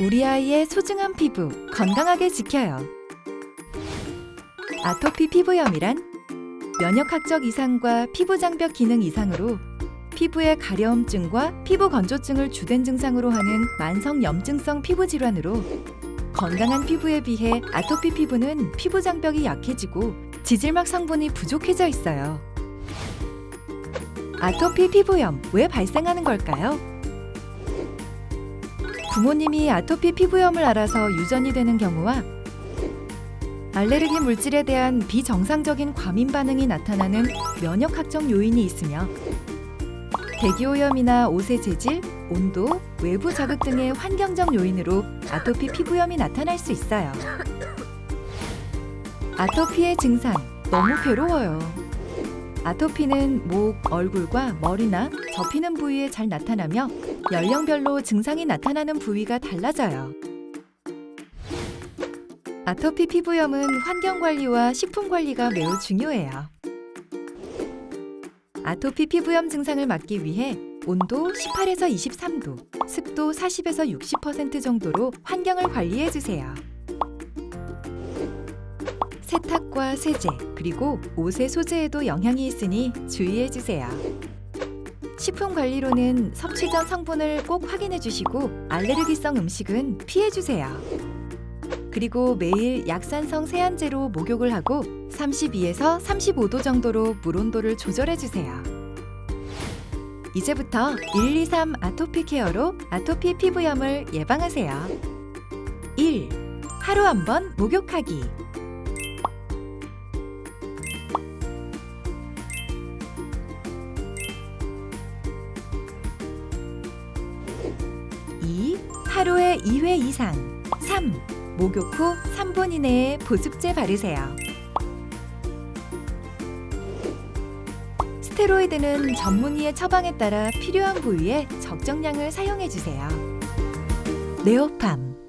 우리 아이의 소중한 피부 건강하게 지켜요. 아토피 피부염이란 면역학적 이상과 피부 장벽 기능 이상으로 피부의 가려움증과 피부 건조증을 주된 증상으로 하는 만성 염증성 피부 질환으로 건강한 피부에 비해 아토피 피부는 피부 장벽이 약해지고 지질막 성분이 부족해져 있어요. 아토피 피부염 왜 발생하는 걸까요? 부모님이 아토피 피부염을 알아서 유전이 되는 경우와 알레르기 물질에 대한 비정상적인 과민 반응이 나타나는 면역학적 요인이 있으며 대기오염이나 옷의 재질, 온도, 외부 자극 등의 환경적 요인으로 아토피 피부염이 나타날 수 있어요. 아토피의 증상 너무 괴로워요. 아토피는 목, 얼굴과 머리나 접히는 부위에 잘 나타나며 연령별로 증상이 나타나는 부위가 달라져요. 아토피 피부염은 환경 관리와 식품 관리가 매우 중요해요. 아토피 피부염 증상을 막기 위해 온도 18에서 23도, 습도 40에서 60% 정도로 환경을 관리해 주세요. 세탁과 세제, 그리고 옷의 소재에도 영향이 있으니 주의해 주세요. 식품 관리로는 섭취 전 성분을 꼭 확인해 주시고 알레르기성 음식은 피해 주세요. 그리고 매일 약산성 세안제로 목욕을 하고 32에서 35도 정도로 물 온도를 조절해 주세요. 이제부터 1, 2, 3 아토피 케어로 아토피 피부염을 예방하세요. 1. 하루 한 번 목욕하기. 하루에 2회 이상. 3. 목욕 후 3분 이내에 보습제 바르세요. 스테로이드는 전문의의 처방에 따라 필요한 부위에 적정량을 사용해 주세요. 네오팜